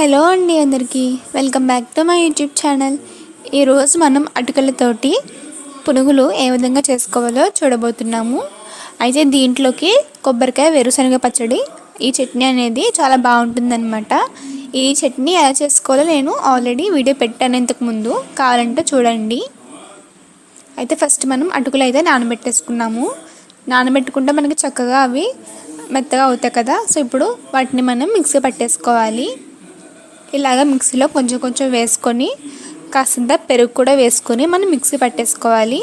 Hello అండి అందరికీ. Welcome back to my YouTube channel. ఈరోజు మనం అటుకలతోటి పునుగులు ఏ విధంగా చేసుకోవాలో చూడబోతున్నాము. అయితే దీంట్లోకి కొబ్బరికాయ వేరుశనగ పచ్చడి ఈ చట్నీ అనేది చాలా బాగుంటుందన్నమాట. ఈ చట్నీ ఎలా చేసుకోవాలో నేను ఆల్రెడీ వీడియో పెట్టాను ఇంతకుముందు కావాలంటే చూడండి. అయితే ఫస్ట్ మనం అటుకులు అయితే నానబెట్టేసుకున్నాము. నానబెట్టుకుంటే మనకి చక్కగా అవి మెత్తగా అవుతాయి కదా. సో ఇప్పుడు వాటిని మనం మిక్సీ పట్టేసుకోవాలి. ఇలాగ మిక్సీలో కొంచెం కొంచెం వేసుకొని కాసంత పెరుగు కూడా వేసుకొని మనం మిక్సీ పట్టేసుకోవాలి.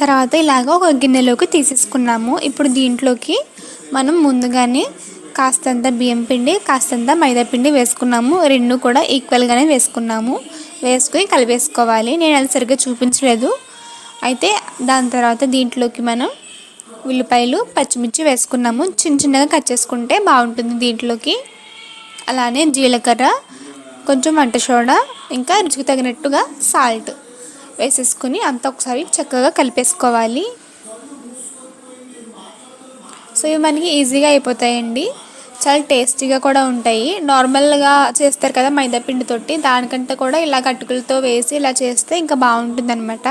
తర్వాత ఇలాగ ఒక గిన్నెలోకి తీసేసుకున్నాము. ఇప్పుడు దీంట్లోకి మనం ముందుగానే కాస్తంత బియ్యం పిండి కాస్తంత మైదా పిండి వేసుకున్నాము. రెండు కూడా ఈక్వల్గానే వేసుకున్నాము. వేసుకొని కలిపేసుకోవాలి. నేను అది సరిగ్గా చూపించలేదు. అయితే దాని తర్వాత దీంట్లోకి మనం ఉల్లిపాయలు పచ్చిమిర్చి వేసుకున్నాము. చిన్న చిన్నగా కట్ చేసుకుంటే బాగుంటుంది దీంట్లోకి. అలానే జీలకర్ర కొంచెం వంట సోడా ఇంకా రుచికి తగినట్టుగా సాల్ట్ వేసేసుకొని అంతా ఒకసారి చక్కగా కలిపేసుకోవాలి. సో ఇవి మనకి ఈజీగా అయిపోతాయండి. చాలా టేస్టీగా కూడా ఉంటాయి. నార్మల్గా చేస్తారు కదా మైదా పిండితోటి దానికంటే కూడా ఇలా అటుకులతో వేసి ఇలా చేస్తే ఇంకా బాగుంటుంది అనమాట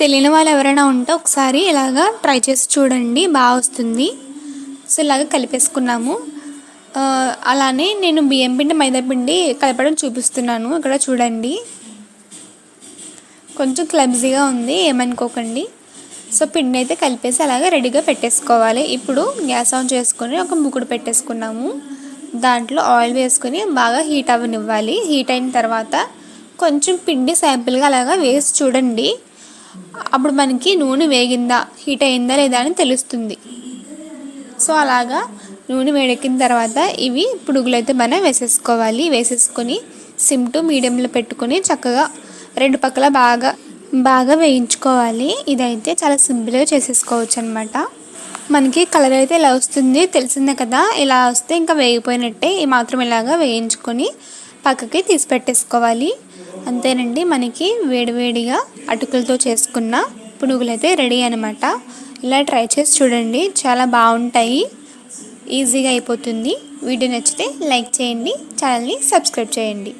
తెలియని వాళ్ళు ఎవరైనా ఉంటే ఒకసారి ఇలాగా ట్రై చేసి చూడండి బాగా వస్తుంది. సో ఇలాగ కలిపేసుకున్నాము. అలానే నేను బియ్యం పిండి మైదా పిండి కలపడం చూపిస్తున్నాను. అక్కడ చూడండి. కొంచెం క్లబ్జీగా ఉంది ఏమనుకోకండి. సో పిండి అయితే కలిపేసి అలాగే రెడీగా పెట్టేసుకోవాలి. ఇప్పుడు గ్యాస్ ఆన్ చేసుకొని ఒక ముకుడు పెట్టేసుకున్నాము. దాంట్లో ఆయిల్ వేసుకొని బాగా హీట్ అవ్వనివ్వాలి. హీట్ అయిన తర్వాత కొంచెం పిండి శాంపిల్గా అలాగా వేసి చూడండి. అప్పుడు మనకి నూనె వేగిందా హీట్ అయిందా లేదా అని తెలుస్తుంది. సో అలాగా నూనె వేడెక్కిన తర్వాత ఇవి పునుగులు అయితే మనం వేసేసుకోవాలి. వేసేసుకొని సిమ్ టు మీడియంలో పెట్టుకొని చక్కగా రెండు పక్కల బాగా బాగా వేయించుకోవాలి. ఇదైతే చాలా సింపుల్గా చేసేసుకోవచ్చు అనమాట మనకి కలర్ అయితే ఇలా వస్తుంది తెలిసిందే కదా. ఇలా వస్తే ఇంకా వేగిపోయినట్టే ఈ మాత్రం ఇలాగా వేయించుకొని పక్కకి తీసి పెట్టేసుకోవాలి. అంతేనండి మనకి వేడివేడిగా అటుకులతో చేసుకున్న పునుగులు అయితే రెడీ అనమాట. ఇలా ట్రై చేసి చూడండి. చాలా బాగుంటాయి. ఈజీగా అయిపోతుంది. వీడియో నచ్చితే లైక్ చేయండి. ఛానల్ని సబ్స్క్రైబ్ చేయండి.